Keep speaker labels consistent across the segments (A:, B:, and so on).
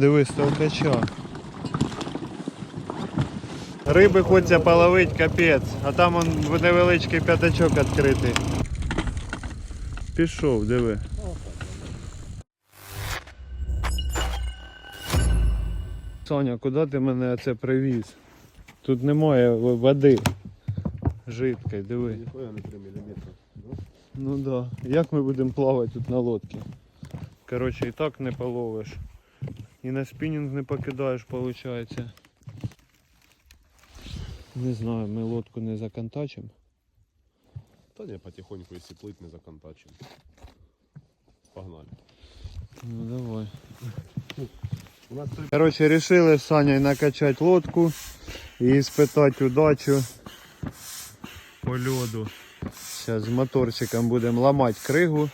A: Дивись, толкача. Риби хочеться половить, капець, а там он невеличкий п'ятачок відкритий. Пішов, диви. Соня, куди ти мене це привіз? Тут немає води. Жидкої, диви.
B: Ніхуя не 3 мм.
A: Ну да. Як ми будемо плавати тут на лодці? Коротше, і так не половиш. І на спінінг не покидаєш, виходить. Не знаю, ми лодку не законтачимо.
B: Та ні, потихоньку, якщо плить, не законтачимо. Погнали.
A: Ну давай.
B: Нас три
A: Коротше, Саней накачати лодку і спитати удачу по льоду. Зараз з моторчиком будемо ламати кригу.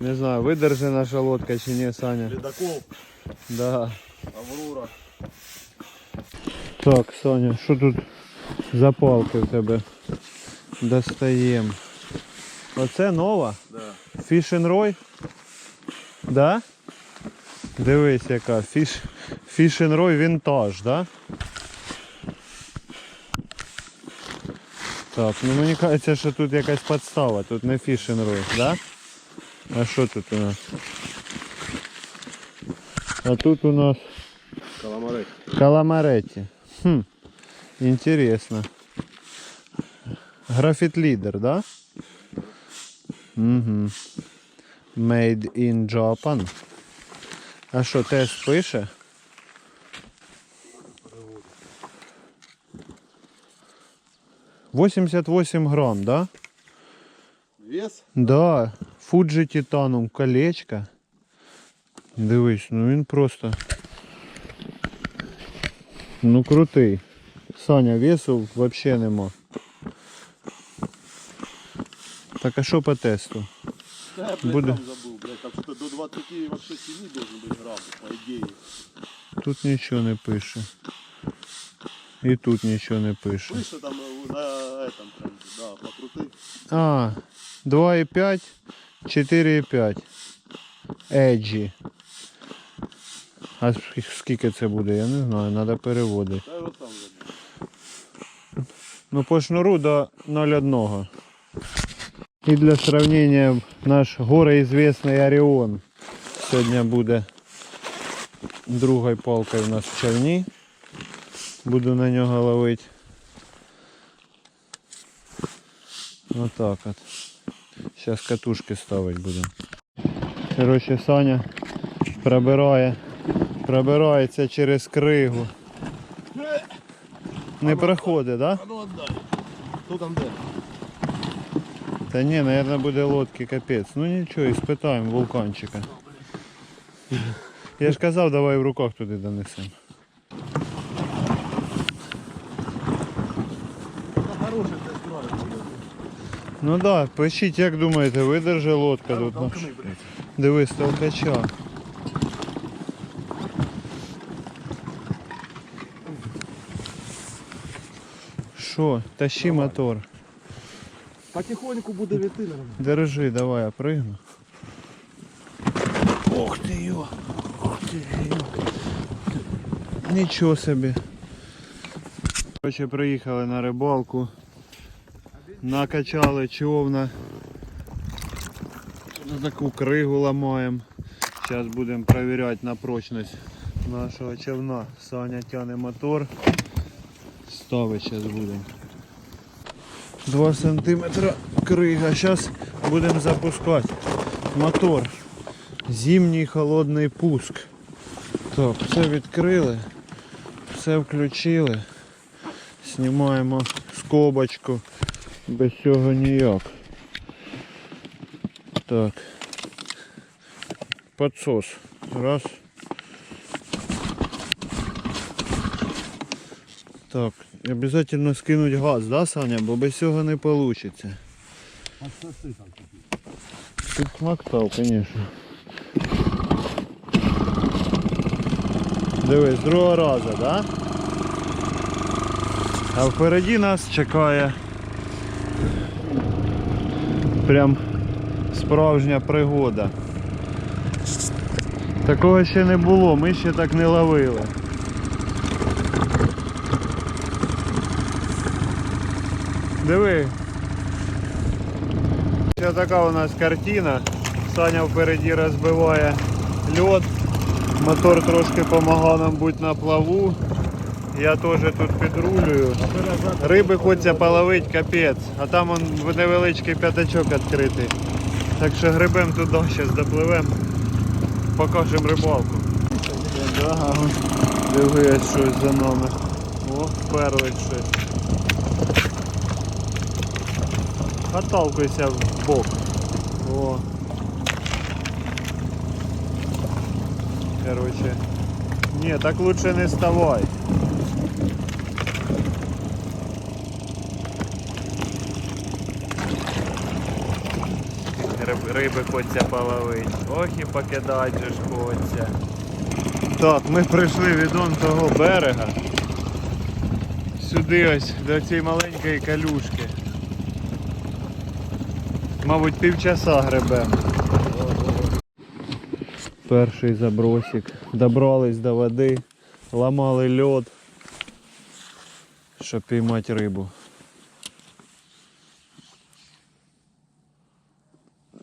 A: Не знаю, видержи наша лодка чи ні, Саня.
B: ледокол,
A: Да.
B: Аврора.
A: Так, Саня, що тут за палки в тебе? Достаємо. Оце нова?
B: Да.
A: Фішенрой? Да? Дивись яка. Фіш... Фішенрой вінтаж, да? Так, ну мені кажеться, що тут якась подстава, тут не фішенрой, да? А що тут у нас? А тут у нас
B: Каламарець.
A: Каламареті. Хм, интересно. Графіт лідер, да? Угу. Made in Japan. А що, тест пише? Восемьдесят восемь грамм, да?
B: Вес?
A: Да. Fuji Titanium колечко. Дивись, ну він просто. Ну крутий. Саня, весу взагалі нема. Так а що по тесту?
B: Да, я,
A: блядь, Буде.
B: забыл, блядь. Там что-то до 20 вообще 7 должен быть грамм, по идее.
A: Тут нічого не пише. І тут нічого не пише.
B: Слышно там э, на этом тренде, да, покрути.
A: А, 2,5, 4,5. Еджі. А скільки це буде, я не знаю, треба переводити. Ну по шнуру до 0,1. І для сравнения наш гороізвісний Оріон сьогодні буде другою палкою у нас в човні. Буду на нього ловити. Отак от. Зараз катушки ставити будемо. Коротше, Саня пробирає, пробирається через кригу. Не проходить, так? Да?
B: А ну там де?
A: Та ні, наверное, буде лодки капець. Ну нічого, іспитаємо вулканчика. Я ж казав, давай в руках туди донесемо.
B: Ну.
A: Ну так, да, пишіть, як думаєте, видержи лодка тут. Ну, Дивись, толкача. Що, тащи мотор.
B: Потихоньку буде віти, наверное.
A: Держи, давай, я пригну. Ох ти йо! Ох ти йо! Нічого собі. Короче, приїхали на рибалку. Накачали човна. На таку кригу ламаємо. Зараз будемо перевіряти на прочність нашого човна. Саня тягне мотор. Ставить зараз будемо. 2 сантиметра крига. Зараз будемо запускати мотор. Зимній холодний пуск. Так, все відкрили, все включили. Знімаємо скобочку. Без цього ніяк. Так. Подсос. Раз. Так, обязательно скинуть газ, да, Саня? Бо без цього не вийде.
B: Отсоси там.
A: Тут мактав, звісно. Дивись, другого разу, да? А впереді нас чекає прям справжня пригода. Такого ще не було, ми ще так не ловили. Диви. Ось така у нас картина. Саня впереді розбиває льод. Мотор трошки допомагав нам бути на плаву. Я теж тут підрулюю. Риби хочеться половити капець, а там он невеличкий п'ятачок відкритий. Так що грибем туди, зараз допливемо, покажемо рибалку. Дивись щось за нами. О, перлить щось. Отталкуйся в бок. О. Короче. Не, так лучше не вставай. Риб- Риби хочеться половити. Ох і покидать же ж хочеться. Так, ми прийшли від он того берега. Сюди ось, до цієї маленької калюшки. Мабуть, півчаса гребемо. Перший забросик. Добрались до води, ламали льод, щоб піймати рибу.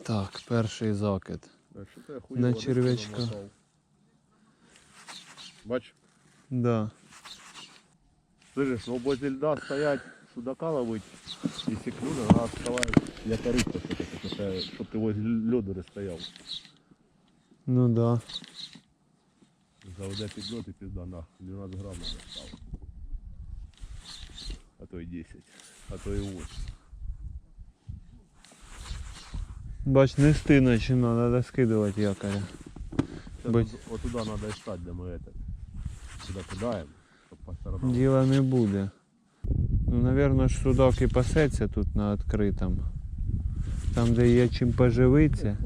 A: Так, перший закид. На черв'ячка.
B: Бач,
A: Да.
B: слышишь, ну возле льда стоять, судака ловить, если клюнет, она вставает, я рыбка, чтобы ты возле льда не стоял.
A: Ну да.
B: Заводя під льод і пізда на 12 грамм надо ставити. А то і 10, а то і 8.
A: Бач, нести почина, треба скидувати якоря. Быть.
B: Вот туда надо искать, где мы это, сюда кидаем, чтобы по сторонам.
A: Діла не буде. Ну, напевно, ж судак і пасеться тут на відкритому. Там, де є чим поживитися.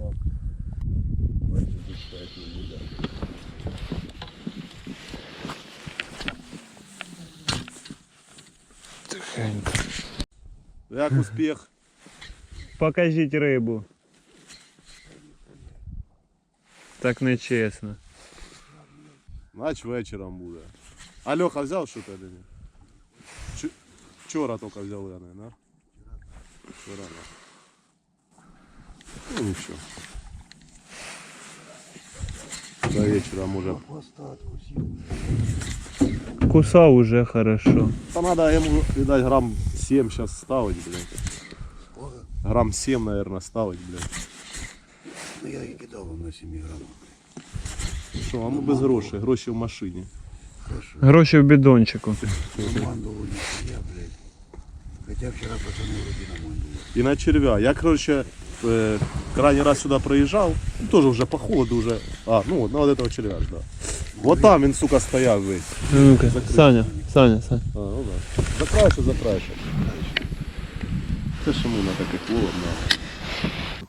B: Бачиш, тут стоять не буде.
A: Тихенько.
B: Як успіх?
A: Покажіть рибу. Так нечесно.
B: Нач вечором буде. А Льоха взяв що то ні? Ч- Вчора тільки взяли вони, да? Вчора, да. Ну нічого. До вечора може.
A: Кусав уже хорошо.
B: Та надо йому, видать, грам 7 зараз ставить, блядь. Грам 7, наверное, ставить, блядь.
C: Ну я і кидав вам на 7 грамах.
B: Що, а ми без грошей, гроші в машині.
C: Хорошо.
A: Гроші в бідончику.
C: Мандулу не я, блядь. Хотя вчера пацаны вроде на мандулу.
B: І на червя. Я, короче, е, крайній раз сюди приїжджав, ну, теж вже по холоду вже. А, ну от на от этого червя да. Вот там він, сука, стояв весь.
A: Ну-ка, Саня, Саня, Саня.
B: А, ну да. Закраще, закраще. Це ж йому на таких ловом, да.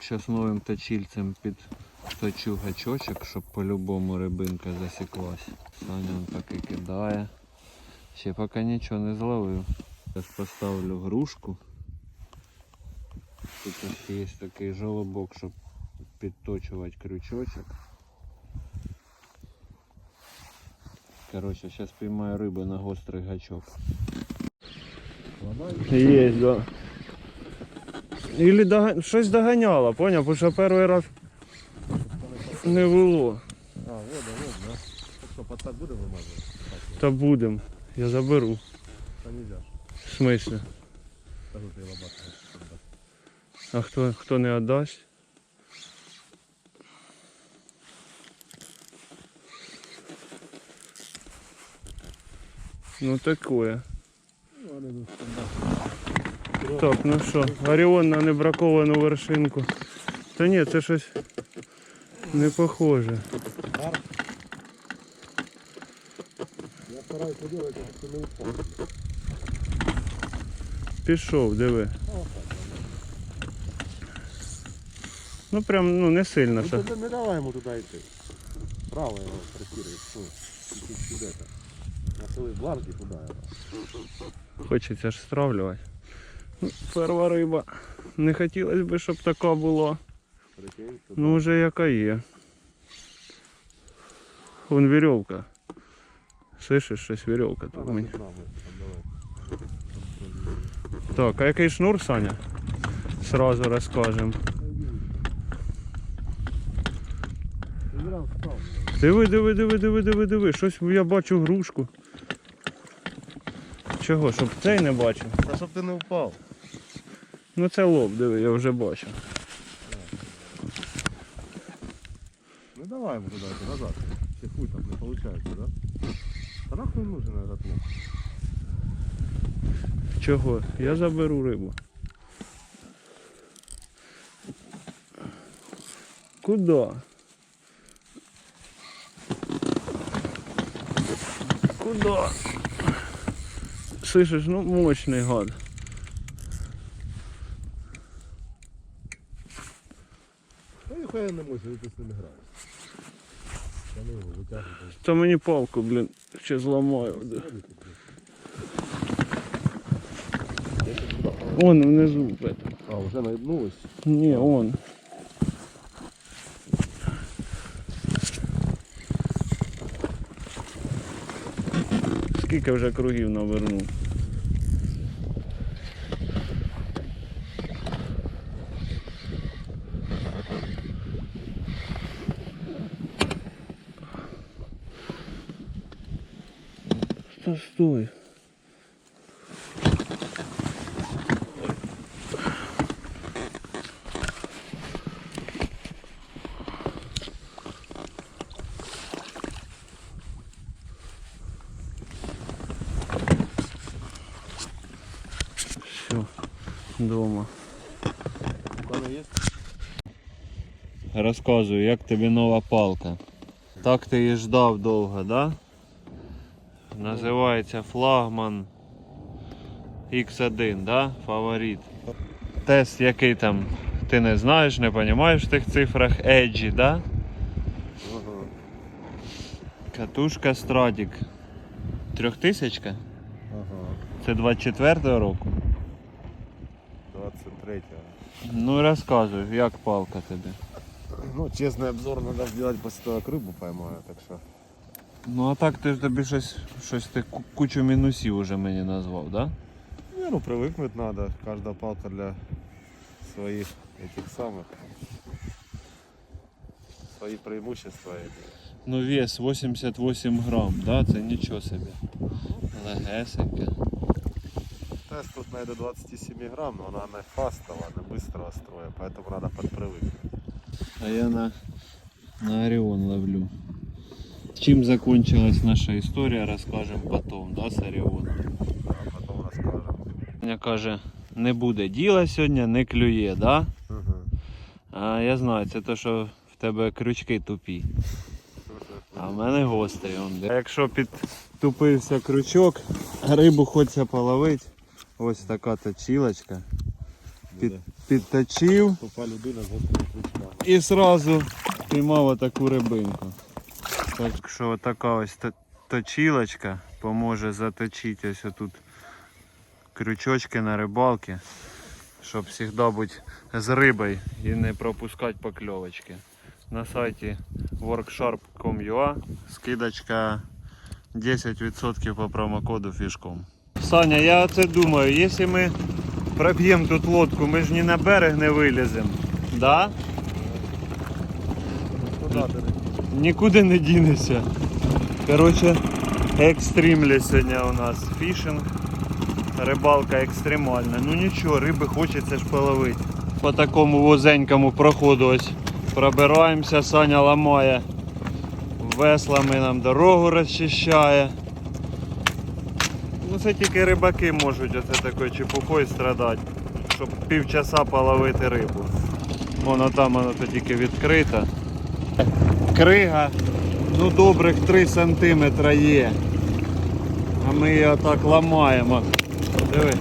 A: Зараз новим точильцем підточу гачочок, щоб по-любому рибинка засіклась. Саня он так і кидає. Ще поки нічого не зловив. Зараз поставлю грушку. Тут ось є такий жолобок, щоб підточувати крючочок. Короче, зараз піймаю рибу на гострий гачок. Є, да. Или дога... щось доганяло, поняв? Бо що перший раз не було.
B: А, вода, вода. Що, подсак буде вимазувати?
A: Та будем. Я заберу.
B: Та нельзя.
A: В
B: лобати.
A: А хто, хто не віддасть? Ну такое. Так, ну що, Оріон на небраковану вершинку. Та ні, це щось не похоже.
B: Я стараюся робити, щоб ти не упав.
A: Пішов, диви. Ну прям ну не сильно.
B: Ну, не давай йому туди йти. Право його прикирує. Сюди. Насили бланки туди.
A: Хочеться ж стравлювати. Ну, перша риба. Не хотілося б, щоб така була. Ну вже яка є. Вон веревка. Слышиш, щось веревка тут. у мене. Так, а який шнур, Саня? Сразу розкажемо. Диви, диви, диви, диви, диви, диви. Щось я бачу грушку. Чого, щоб цей не бачив?
B: Та щоб ти не впав.
A: Ну це лоб, диви, я вже бачу.
B: Ну давай туда, это назад. Все хуй там не получается, да? Да нахуй нужен этот лук?
A: Чого? Я заберу рибу. Куда? Куда? Слышишь, ну мощный гад.
B: Ну ніхуя не можеш, ти з ними граєш. Я не його витягнути.
A: Та мені палку, блін, ще зламаю. Вон внизу. в этом.
B: А, вже наїбнулось.
A: Ні, он. Скільки вже кругів навернув? Стой, стой. Все, дома.
B: Там є?
A: Розказуй, як тобі нова палка. Так ти її ждав довго, да? Називається флагман X1, да? Фаворит. Тест який там, ти не знаєш, не розумієш в тих цифрах Edge, да? Катушка Stradик. Трьохтисячка?
B: Ага.
A: Це 24-го року.
B: 23
A: Ну розказуй, як палка тобі.
B: Ну, честный обзор надо сделать после того, как рыбу поймаю, так что.
A: Ну а так ти ж тобі щось, щось ти ку- кучу мінусів уже мені назвав, да?
B: Не, ну привыкнуть надо. Каждая палка для своих этих самых. Свои преимущества. эти.
A: Ну вес 88 грам, да? Це нічого собі. Легесеньке.
B: Тест тут найду 27 грамм, но она не фастовая, не быстрого строя, поэтому надо подпривыкнуть.
A: А я на, на Оріон ловлю. Чим закончилась наша історія, розкажемо потом, да, з Оріоном.
B: А потом расскажем.
A: Ваня каже, не буде діла сьогодні, не клює, да? А я знаю, це то, що в тебе крючки тупі. А в мене гострі. Он. де. Якщо підтупився крючок, рибу хочеться половити. Ось така точилочка. Під, підточив
B: Тупа людина з гострими крючками.
A: І сразу піймав отаку рибинку. Так що така ось то- точилочка поможе заточити ось тут крючочки на рибалки, щоб завжди бути з рибою і не пропускати покльовочки. На сайті worksharp.com.ua скидочка 10% по промокоду фішком. Саня, я оце думаю, якщо ми проб'ємо тут лодку, ми ж ні на берег не виліземо. Да?
B: Не
A: Нікуди не дінешся. Коротше, екстримлі сьогодні у нас фішинг. Рибалка екстремальна. Ну нічого, риби хочеться ж половити. По такому возенькому проходу ось пробираємося, Саня ламає. Веслами нам дорогу розчищає. Ну це тільки рибаки можуть оце такою чепухою страдати, щоб півчаса половити рибу. Воно там воно то тільки відкрито. Крига, ну добрих 3 сантиметра є. А ми її отак ламаємо. Диви.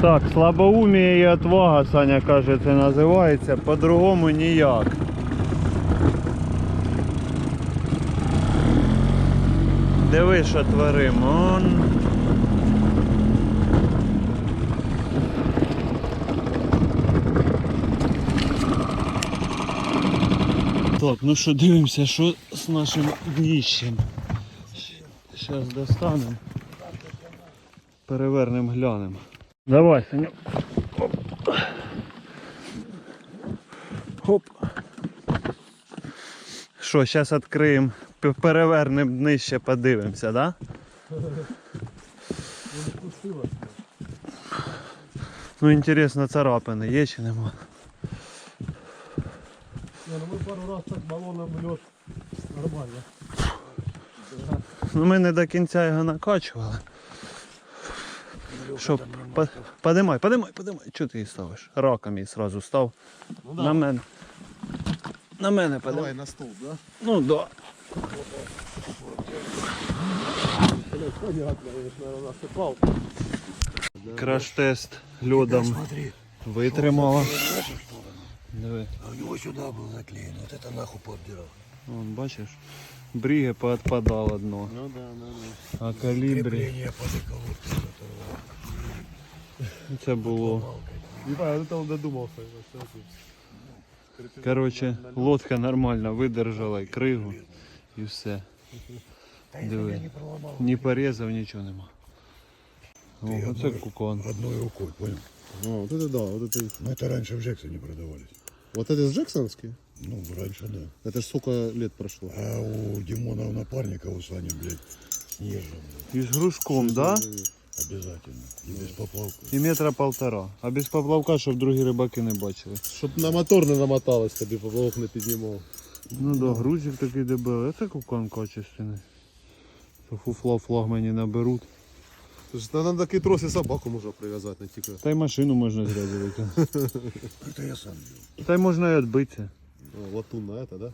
A: Так, слабоумія і отвага, Саня каже, це називається, по-другому ніяк. Диви, що творимо. Он. Так, ну що, дивимося, що з нашим дніщем. Зараз достанемо. Перевернемо, глянемо. Давай, Саню. Оп. Хоп. Що, зараз відкриємо, перевернемо днище, подивимося, да? Ну інтересно, царапини є чи нема?
B: Пару раз так баллоном лед нормально.
A: Ну ми не до кінця його накачували. Що, по- подимай, подимай, подимай. Чого ти її ставиш? Раком її сразу став.
B: Ну
A: На мене. На мене подимай.
B: Давай на стол, да?
A: Ну да.
B: Понятно, я ж, наверное, насыпал.
A: Краш-тест льодом витримала. Диви.
C: а у него сюда был заклеен. Вот это нахуй пообдирал.
A: Вон, бачиш? Бріги поотпадало дно.
B: Ну да, ну да.
A: А калібрі
C: Крепление под колодки.
A: це було.
B: Ебать, вот это он додумался.
A: Коротше, лодка нормально видержала і кригу і все. Диви.
C: Не проломал.
A: Ні порізав, нічого нема. О, оце кукон.
C: Одной рукой, понял?
B: А, вот это да, вот это.
C: Но это раньше в Джексоне продавались.
B: Вот это Джексонский?
C: Ну, раньше да.
B: Это ж сколько лет прошло?
C: А у Димона у напарника, у Сани, блядь, снежным.
A: І з грушком, да?
C: Обязательно. И без поплавка.
A: І метра полтора. А без поплавка, щоб другі рибаки не бачили.
B: Щоб на мотор не намоталось, тобі поплавок не піднімав.
A: Ну да, грузик такий дебелий. Це кукон качественний. То фуфла флагмані наберуть.
B: Тож на на такий трос і собаку можна прив'язати, не тільки.
A: Та й машину можна зрядувати.
C: Это я сам делал.
A: Та й можна і відбитися.
B: А, латун на это, да?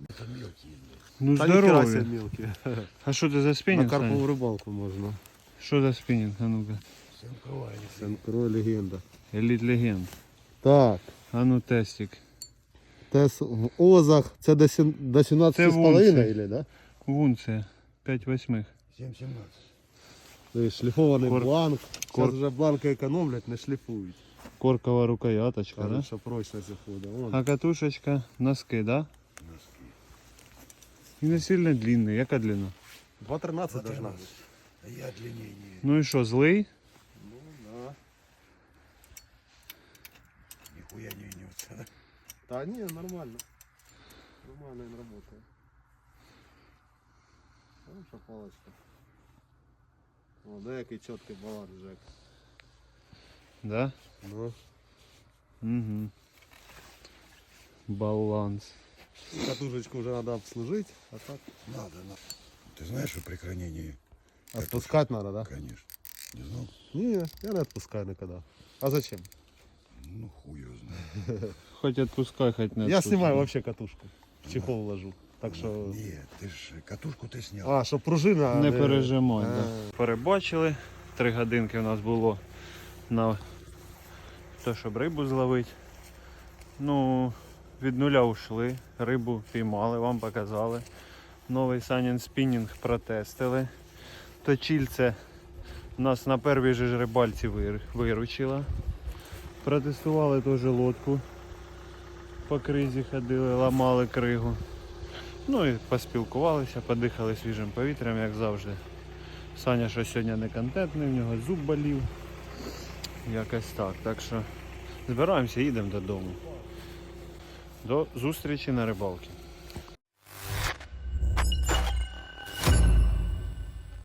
C: Это мелкие, блядь.
A: Ну
B: Та ніхера
A: здорові.
B: себе мелкі.
A: А що це за
B: На
A: спінінг? Саня?
B: карпову рибалку можна.
A: Що за спінінг? А ну-ка.
C: Сенкровали.
B: Сенкро легенда.
A: Еліт легенд.
B: Так.
A: А ну тестик.
B: Тес в Озах це до, сім, до 17,5
A: Це вунці.
B: или, да?
A: Вунце. 5 восьмих.
C: 7-17.
B: Тобто шліфований
A: Кор-
B: бланк.
A: кор-
B: Зараз вже бланки економлять, не шліфують.
A: Коркова рукояточка, да?
B: Кажуть, що прочність заходить. Вон.
A: А катушечка, носки, да? І не сильно длинний. Яка длина?
B: 2.13 должна бути.
C: А я длиннее не...
A: Ну і що, злий?
B: Ну, да.
C: Нихуя не гнется. да?
B: Та ні, нормально. Нормально він працює. Хороша палочка. О, деякий чіткий баланс, Жек.
A: Да?
B: Ну.
A: Угу. Баланс.
B: Катушечку вже треба обслужити, а так.
C: Надо, надо. Ты знаешь, что при хранении,
B: Отпускать треба, да?
C: конечно. Не знал?
B: Ні, я не відпускаю ніколи. А зачем?
C: Ну, хуй его знает.
A: Хоть отпускай, хоть не
B: Я
A: отпускай.
B: знімаю вообще катушку. В чехол вложу. Так що.
C: Нет, ты ж катушку ты снял.
B: А, щоб пружина.
A: Не пережимай,
B: А.
A: да. Перебачили. Три годинки у нас було на те, щоб рибу зловити. Ну, від нуля ушли, рибу піймали, вам показали. Новий Санін спінінг протестили. Точільце нас на першій же ж рибальці вир- виручила. Протестували теж лодку. По кризі ходили, ламали кригу. Ну і поспілкувалися, подихали свіжим повітрям, як завжди. Саня що сьогодні не контентний, в нього зуб болів. Якось так. Так що збираємося, їдемо додому. До зустрічі на рибалці.